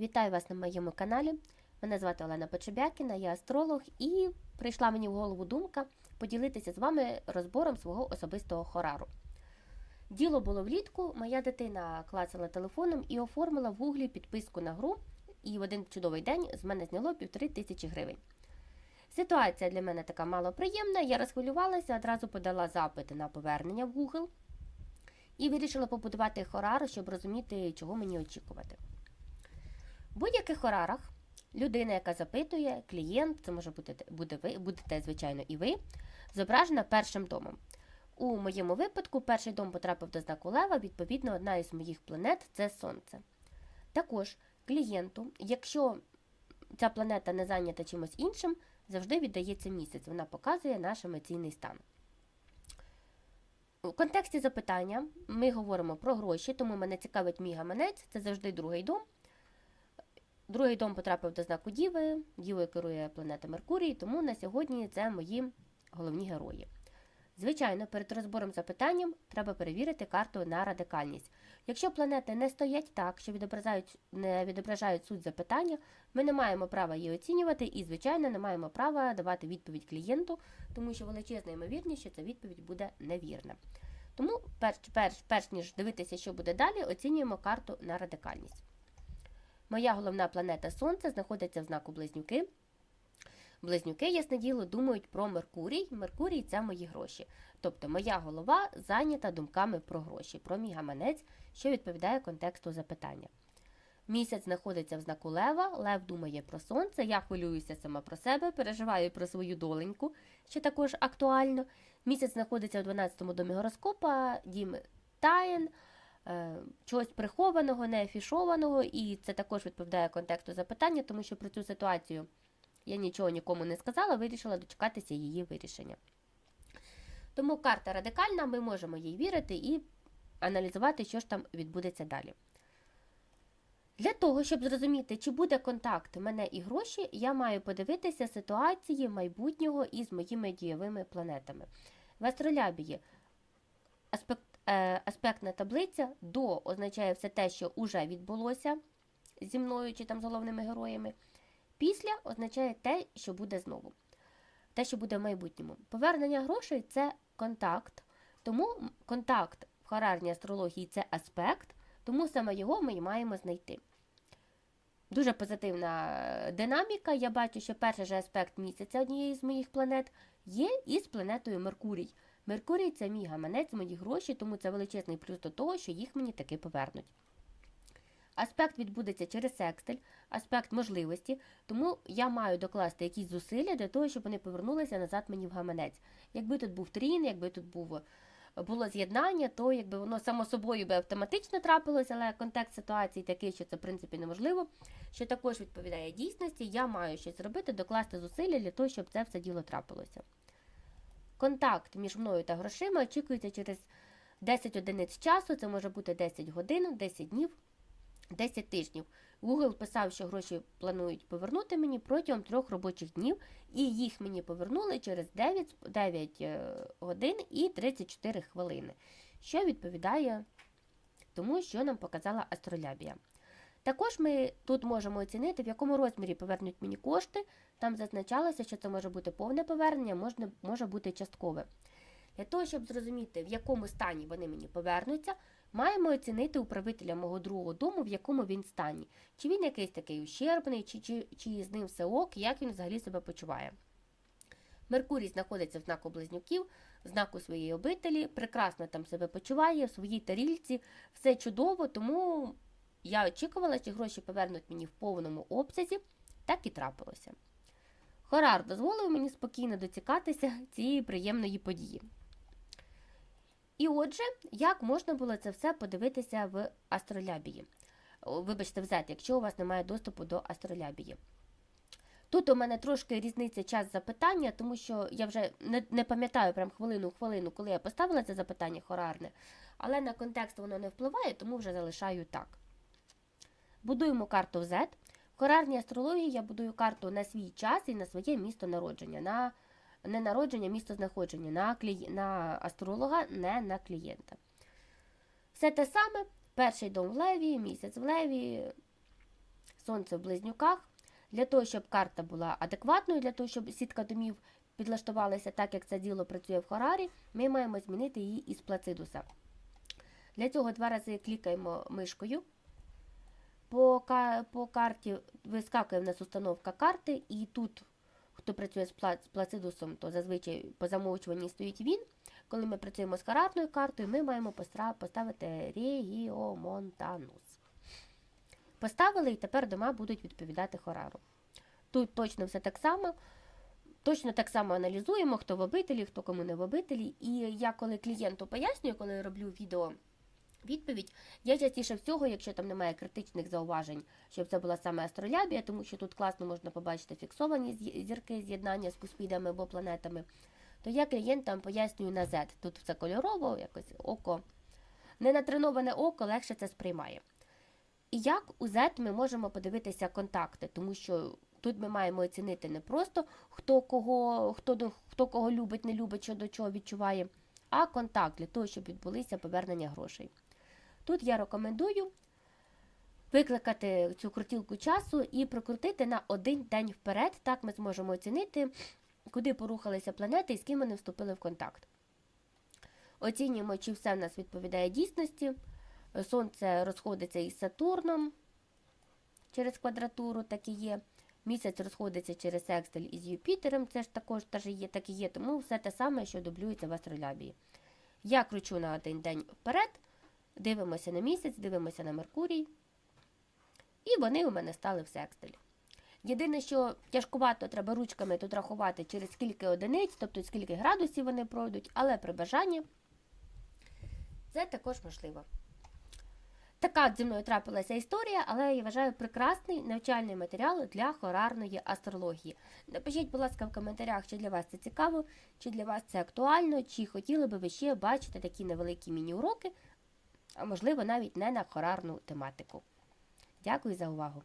Вітаю вас на моєму каналі. Мене звати Олена Почебякіна, я астролог, і прийшла мені в голову думка поділитися з вами розбором свого особистого хорару. Діло було влітку, моя дитина клацала телефоном і оформила в гуглі підписку на гру, і в один чудовий день з мене зняло півтори тисячі гривень. Ситуація для мене така малоприємна, я розхвилювалася, одразу подала запит на повернення в Google і вирішила побудувати хорар, щоб розуміти, чого мені очікувати. В будь-яких хорарах людина, яка запитує, клієнт, це може бути буде ви, будете, звичайно, і ви, зображена першим домом. У моєму випадку перший дом потрапив до знаку Лева, відповідно, одна із моїх планет це Сонце. Також клієнту, якщо ця планета не зайнята чимось іншим, завжди віддається місяць. Вона показує наш емоційний стан. У контексті запитання ми говоримо про гроші, тому мене цікавить мій гаманець, це завжди другий дом. Другий дом потрапив до знаку Діви, Дівою керує планета Меркурій, тому на сьогодні це мої головні герої. Звичайно, перед розбором запитанням треба перевірити карту на радикальність. Якщо планети не стоять так, що відображають, не відображають суть запитання, ми не маємо права її оцінювати і, звичайно, не маємо права давати відповідь клієнту, тому що величезна ймовірність, що ця відповідь буде невірна. Тому, перш, перш, перш ніж дивитися, що буде далі, оцінюємо карту на радикальність. Моя головна планета Сонце знаходиться в знаку Близнюки. Близнюки, ясне діло, думають про Меркурій. Меркурій це мої гроші. Тобто моя голова зайнята думками про гроші, про мій гаманець, що відповідає контексту запитання. Місяць знаходиться в знаку Лева, Лев думає про сонце, я хвилююся сама про себе, переживаю про свою доленьку, що також актуально. Місяць знаходиться в 12-му домі гороскопа, дім таєн, чогось прихованого, неафішованого, і це також відповідає контексту запитання, тому що про цю ситуацію я нічого нікому не сказала, вирішила дочекатися її вирішення. Тому карта радикальна, ми можемо їй вірити і аналізувати, що ж там відбудеться далі. Для того, щоб зрозуміти, чи буде контакт мене і гроші, я маю подивитися ситуації майбутнього із моїми дієвими планетами. В астролябії аспект, е, аспектна таблиця до означає все те, що вже відбулося зі мною чи там з головними героями. Після означає те, що буде знову, те, що буде в майбутньому. Повернення грошей це контакт, тому контакт в харарній астрології це аспект, тому саме його ми і маємо знайти. Дуже позитивна динаміка. Я бачу, що перший же аспект місяця однієї з моїх планет є із планетою Меркурій. Меркурій це мій гаманець, мої гроші, тому це величезний плюс до того, що їх мені таки повернуть. Аспект відбудеться через секстиль, аспект можливості, тому я маю докласти якісь зусилля для того, щоб вони повернулися назад мені в гаманець. Якби тут був трін, якби тут був, було з'єднання, то якби воно само собою би автоматично трапилося, але контекст ситуації такий, що це в принципі неможливо, що також відповідає дійсності, я маю щось робити, докласти зусилля для того, щоб це все діло трапилося. Контакт між мною та грошима очікується через 10 одиниць часу, це може бути 10 годин, 10 днів. 10 тижнів. Google писав, що гроші планують повернути мені протягом трьох робочих днів, і їх мені повернули через 9, 9 годин і 34 хвилини, що відповідає тому, що нам показала астролябія. Також ми тут можемо оцінити, в якому розмірі повернуть мені кошти. Там зазначалося, що це може бути повне повернення, можна, може бути часткове. Для того, щоб зрозуміти, в якому стані вони мені повернуться, маємо оцінити управителя мого другого дому, в якому він стані. Чи він якийсь такий ущербний, чи, чи, чи з ним все ок, як він взагалі себе почуває. Меркурій знаходиться в знаку близнюків, в знаку своєї обителі, прекрасно там себе почуває, в своїй тарільці, все чудово, тому я очікувала, що гроші повернуть мені в повному обсязі, так і трапилося. Хорар дозволив мені спокійно доцікатися цієї приємної події. І отже, як можна було це все подивитися в астролябії? Вибачте, в Z, якщо у вас немає доступу до астролябії. Тут у мене трошки різниця час запитання, тому що я вже не, не пам'ятаю прям хвилину-хвилину, коли я поставила це запитання хорарне, але на контекст воно не впливає, тому вже залишаю так. Будуємо карту Z. В хорарній астрології я будую карту на свій час і на своє місто народження. на не народження, місто знаходження на, клі... на астролога, не на клієнта. Все те саме, перший дом в леві, місяць в леві, сонце в близнюках. Для того, щоб карта була адекватною, для того, щоб сітка домів підлаштувалася так, як це діло працює в Хорарі, ми маємо змінити її із Плацидуса. Для цього два рази клікаємо мишкою. По, по карті вискакує в нас установка карти, і тут, хто працює з Плацидусом, то зазвичай по замовчуванні стоїть він. Коли ми працюємо з харарною картою, ми маємо поставити Регіомонтанус. Поставили і тепер дома будуть відповідати Хорару. Тут точно все так само. Точно так само аналізуємо, хто в обителі, хто кому не в обителі. І я коли клієнту пояснюю, коли я роблю відео відповідь, я частіше всього, якщо там немає критичних зауважень, щоб це була саме астролябія, тому що тут класно можна побачити фіксовані зірки з'єднання з куспідами або планетами, то я клієнтам пояснюю на Z. Тут все кольорово, якось око. Ненатреноване око легше це сприймає. І як у Z ми можемо подивитися контакти, тому що тут ми маємо оцінити не просто хто кого, хто, до- хто кого любить, не любить, що до чого відчуває, а контакт для того, щоб відбулися повернення грошей. Тут я рекомендую викликати цю крутілку часу і прокрутити на один день вперед. Так ми зможемо оцінити, куди порухалися планети і з ким вони вступили в контакт. Оцінюємо, чи все в нас відповідає дійсності. Сонце розходиться із Сатурном через квадратуру, так і є. Місяць розходиться через секстиль із Юпітером, це ж також теж є, так і є, тому все те саме, що дублюється в астролябії. Я кручу на один день вперед, дивимося на місяць, дивимося на Меркурій, і вони у мене стали в секстилі. Єдине, що тяжкувато треба ручками тут рахувати, через скільки одиниць, тобто скільки градусів вони пройдуть, але при бажанні це також можливо. Така зі мною трапилася історія, але я вважаю прекрасний навчальний матеріал для хорарної астрології. Напишіть, будь ласка, в коментарях, чи для вас це цікаво, чи для вас це актуально, чи хотіли би ви ще бачити такі невеликі міні-уроки, а можливо навіть не на хорарну тематику. Дякую за увагу!